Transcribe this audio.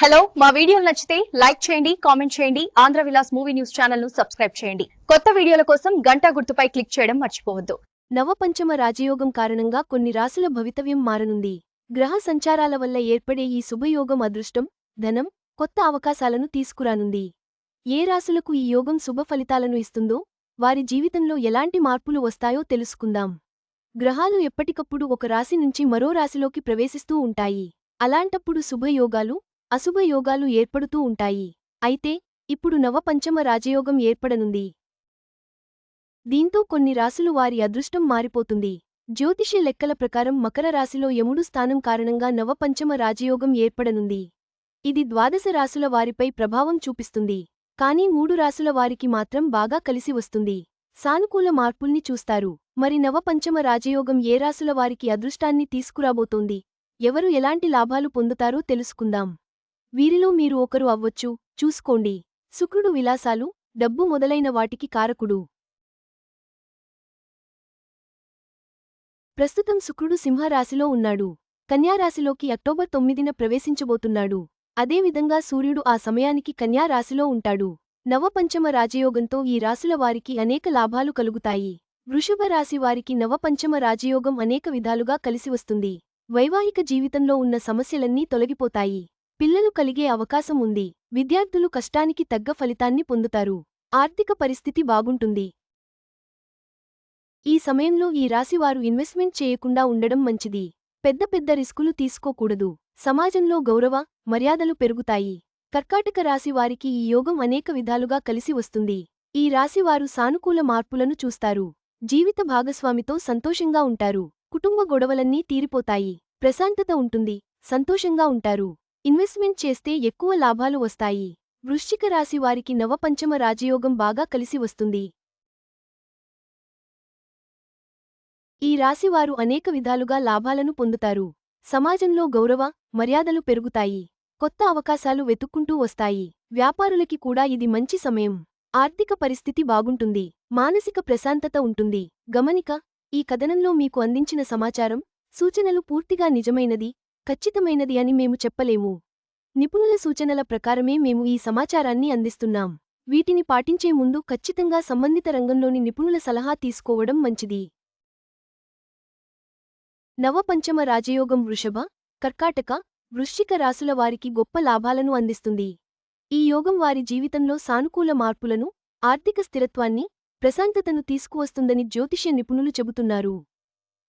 Hello మా వీడియోలు నచ్చితే లైక్ చేయండి కామెంట్ చేయండి ఆంధ్ర విలాస్ మూవీ న్యూస్ ఛానల్ను సబ్స్క్రైబ్ చేయండి. కొత్త వీడియోల కోసం గంట గుర్తుపై క్లిక్ చేయడం మర్చిపోవద్దు. నవపంచమ రాజయోగం కారణంగా కొన్ని రాసుల భవితవ్యం మారనుంది. గ్రహ సంచారాల వల్ల ఏర్పడే ఈ శుభయోగం అదృష్టం ధనం కొత్త అవకాశాలను తీసుకురానుంది. ఏ రాసులకు ఈ యోగం శుభ ఫలితాలను ఇస్తుందో వారి జీవితంలో ఎలాంటి మార్పులు వస్తాయో తెలుసుకుందాం. గ్రహాలు ఎప్పటికప్పుడు ఒక రాశి నుంచి మరో రాశిలోకి ప్రవేశిస్తూ ఉంటాయి. అలాంటప్పుడు శుభయోగాలు అశుభయోగాలు ఏర్పడుతూ ఉంటాయి. అయితే ఇప్పుడు నవపంచమ రాజయోగం ఏర్పడనుంది. దీంతో కొన్ని రాసులు వారి అదృష్టం మారిపోతుంది. జ్యోతిష లెక్కల ప్రకారం మకర రాశిలో యముడు స్థానం కారణంగా నవపంచమ రాజయోగం ఏర్పడనుంది. ఇది ద్వాదశ రాసుల వారిపై ప్రభావం చూపిస్తుంది. కానీ మూడు రాసుల వారికి మాత్రం బాగా కలిసి వస్తుంది. సానుకూల మార్పుల్ని చూస్తారు. మరి నవపంచమ రాజయోగం ఏ రాసుల వారికి అదృష్టాన్ని తీసుకురాబోతోంది? ఎవరు ఎలాంటి లాభాలు పొందుతారో తెలుసుకుందాం. వీరిలో మీరు ఒకరు అవ్వొచ్చు. చూసుకోండి. శుక్రుడు విలాసాలు డబ్బు మొదలైన వాటికి కారకుడు. ప్రస్తుతం శుక్రుడు సింహరాశిలో ఉన్నాడు. కన్యారాశిలోకి అక్టోబర్ తొమ్మిదిన ప్రవేశించబోతున్నాడు. అదేవిధంగా సూర్యుడు ఆ సమయానికి కన్యారాశిలో ఉంటాడు. నవపంచమ రాజయోగంతో ఈ రాశుల వారికి అనేక లాభాలు కలుగుతాయి. వృషభ రాశి వారికి నవపంచమ రాజయోగం అనేక విధాలుగా కలిసివస్తుంది వైవాహిక జీవితంలో ఉన్న సమస్యలన్నీ తొలగిపోతాయి. పిల్లలు కలిగే అవకాశం ఉంది. విద్యార్థులు కష్టానికి తగ్గ ఫలితాన్ని పొందుతారు. ఆర్థిక పరిస్థితి బాగుంటుంది. ఈ సమయంలో ఈ రాశివారు ఇన్వెస్ట్మెంట్ చేయకుండా ఉండడం మంచిది. పెద్ద పెద్ద రిస్కులు తీసుకోకూడదు. సమాజంలో గౌరవ మర్యాదలు పెరుగుతాయి. కర్కాటక రాశివారికి ఈ యోగం అనేక విధాలుగా కలిసి వస్తుంది. ఈ రాశివారు సానుకూల మార్పులను చూస్తారు. జీవిత భాగస్వామితో సంతోషంగా ఉంటారు. కుటుంబ గొడవలన్నీ తీరిపోతాయి. ప్రశాంతత ఉంటుంది. సంతోషంగా ఉంటారు. ఇన్వెస్ట్మెంట్ చేస్తే ఎక్కువ లాభాలు వస్తాయి. వృశ్చిక రాశి వారికి నవపంచమ రాజయోగం బాగా కలిసి వస్తుంది. ఈ రాశివారు అనేక విధాలుగా లాభాలను పొందుతారు. సమాజంలో గౌరవ మర్యాదలు పెరుగుతాయి. కొత్త అవకాశాలు వెతుక్కుంటూ వస్తాయి. వ్యాపారులకి కూడా ఇది మంచి సమయం. ఆర్థిక పరిస్థితి బాగుంటుంది. మానసిక ప్రశాంతత ఉంటుంది. గమనిక ఈ కథనంలో మీకు అందించిన సమాచారం సూచనలు పూర్తిగా నిజమైనది ఖచ్చితమైనది అని మేము చెప్పలేము. నిపుణుల సూచనల ప్రకారమే మేము ఈ సమాచారాన్ని అందిస్తున్నాం. వీటిని పాటించే ముందు ఖచ్చితంగా సంబంధిత రంగంలోని నిపుణుల సలహా తీసుకోవడం మంచిది. నవపంచమ రాజయోగం వృషభ కర్కాటక వృశ్చిక రాసుల వారికి గొప్ప లాభాలను అందిస్తుంది. ఈ యోగం వారి జీవితంలో సానుకూల మార్పులను ఆర్థిక స్థిరత్వాన్ని ప్రశాంతతను తీసుకువస్తుందని జ్యోతిష్య నిపుణులు చెబుతున్నారు.